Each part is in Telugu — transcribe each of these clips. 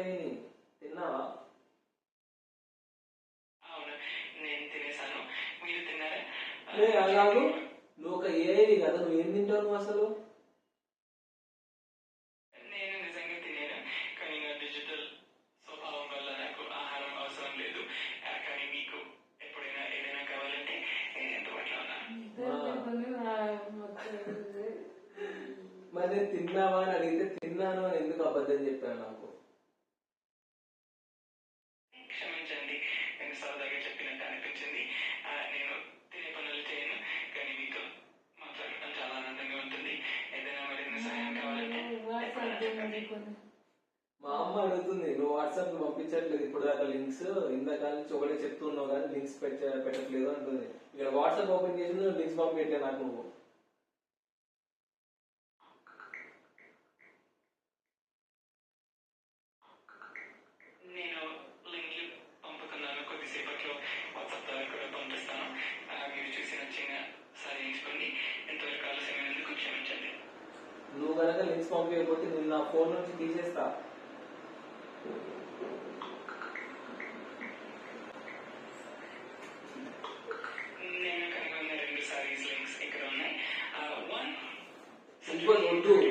అయినాయి తిన్నావా? అలాగు. నువ్వు ఒక ఏఐ కదా. నువ్వు ఏం తింటావు నువ్వు అసలు మరి నేను తిన్నావా అని అడిగితే తిన్నాను అని ఎందుకు అబద్ధం చెప్పాను నాకు? మా అమ్మ అడుగుతుంది నువ్వు వాట్సాప్లో పంపించట్లేదు ఇప్పుడు దాకా లింక్స్ ఇందాక నుంచి ఒకటే చెప్తున్నావు కానీ లింక్స్ పెట్ట పెట్టట్లేదు అంటుంది. ఇక్కడ వాట్సాప్ ఓపెన్ చేసి లింక్స్ పంపించట్లేదు నాకు. నువ్వు నువ్వు కనుక లింక్స్ పంపించకపోతే నేను నా ఫోన్ నుంచి తీసేస్తా. నేను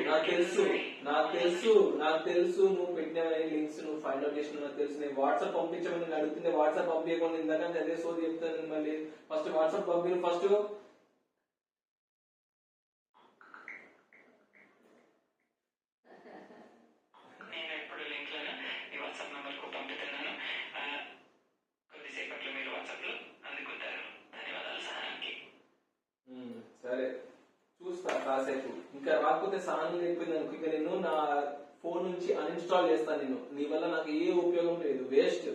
నాకు తెలుసు నాకు తెలుసు నాకు తెలుసు నువ్వు పెట్టిన లింక్స్ నువ్వు ఫైండ్ అవుట్ చేసిన నాకు తెలుసు. నేను వాట్సాప్ పంపించమని నేను అడుగుతుంటే వాట్సాప్ పంపించకుండా ఇందాక నుంచి అదే సోది చెప్తాను మళ్ళీ. ఫస్ట్ వాట్సాప్ పంపిన ఫస్ట్ కాసేపు ఇంకా రాకపోతే సాధన అయిపోయింది అనుకో ఇక నేను నా ఫోన్ నుంచి అన్ఇన్స్టాల్ చేస్తాను నేను. నీ వల్ల నాకు ఏ ఉపయోగం లేదు. వేస్ట్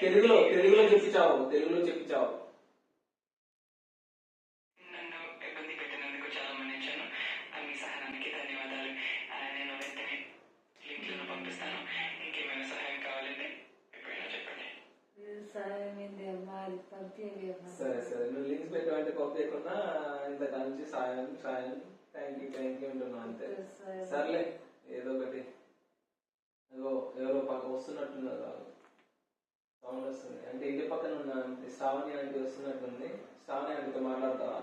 తెలుగులో తెలుగులో చెప్పించావు. తెలుగులో చెప్పించావు. సరే సరే. నువ్వు లింక్స్ పెట్టమంటే పంపించకుండా ఇంత నుంచి సాయం సాయం. థ్యాంక్ యూ థ్యాంక్ యూ అంటున్నావు అంతే. సర్లే ఏదో ఒకటి. అగో ఎవరో పక్క వస్తున్నట్టున్నారు వాళ్ళు. సౌండ్ వస్తుంది. అంటే ఇంటి పక్కన ఉన్న శ్రావణి ఆంటీ వస్తున్నట్టుంది. శ్రావణి ఆంటీతో మాట్లాడతావా?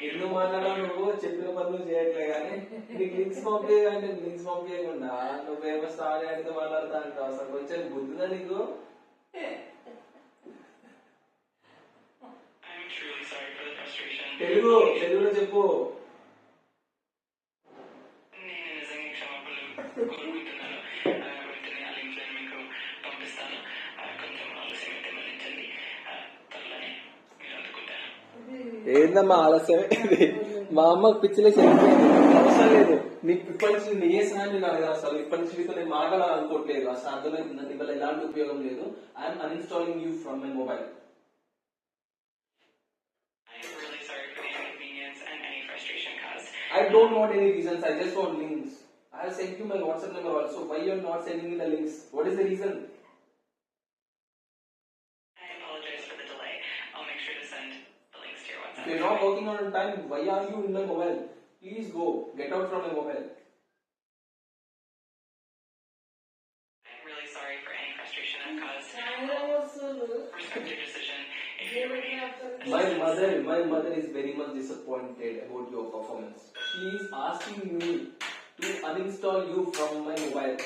ఎందుకు మాట్లాడావు నువ్వు చెప్పిన పనులు చేయట్లే కానీ నీకు లింక్స్ పంపించకంటే లింక్స్ పంపించకుండా నువ్వేమో శ్రావణి ఆంటీతో మాట్లాడతా అంటావు అసలు. కొంచెం బుద్ధిగా నీకు? తెలుగు తెలుగులో చెప్పు. ఏందమ్మా ఆలస్యం ఇది మా అమ్మ పిచ్చిలే అవసరం లేదు నీకు ఇప్పటి నుంచి నేను ఏ సహాయం నేను అడగాలి అసలు ఇప్పటి నుంచి నీతో నేను మాట్లాడాలని అనుకోవట్లేదు అసలు నీ వల్ల ఎలాంటి ఉపయోగం లేదు I'm uninstalling you from my mobile. I don't want any reasons. I just want links. I have sent you my WhatsApp number also. Why you are not sending me the links? What is the reason? I apologize for the delay. I'll make sure to send the links to If you are not working on time, why are you in my mobile? Please go. Get out from my mobile. I'm really sorry for any frustration I've caused. Respect your decision. If you're ready, My mother, my mother is very much disappointed about your performance. She is asking me to uninstall you from my mobile.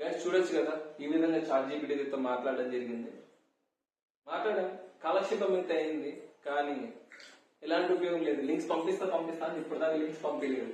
Guys చూడొచ్చు కదా ఈ విధంగా చాట్ జీపీటీతో మాట్లాడడం జరిగింది. మాట్లాడడం కాలక్షేపం అయితే అయింది కానీ ఎలాంటి ఉపయోగం లేదు. లింక్స్ పంపిస్తా పంపిస్తా అని ఇప్పుడు దాకా లింక్స్ పంపించలేదు